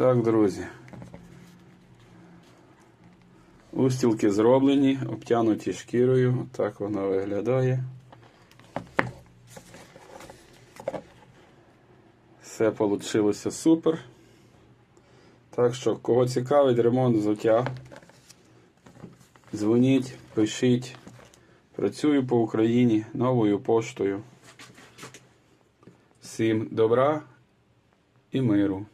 Так, друзі. Устілки зроблені, обтянуті шкірою. Так воно виглядає. Все вийшло супер. Так що, кого цікавить ремонт взуття, дзвоніть, пишіть. Працюю по Україні новою поштою. Всім добра і миру.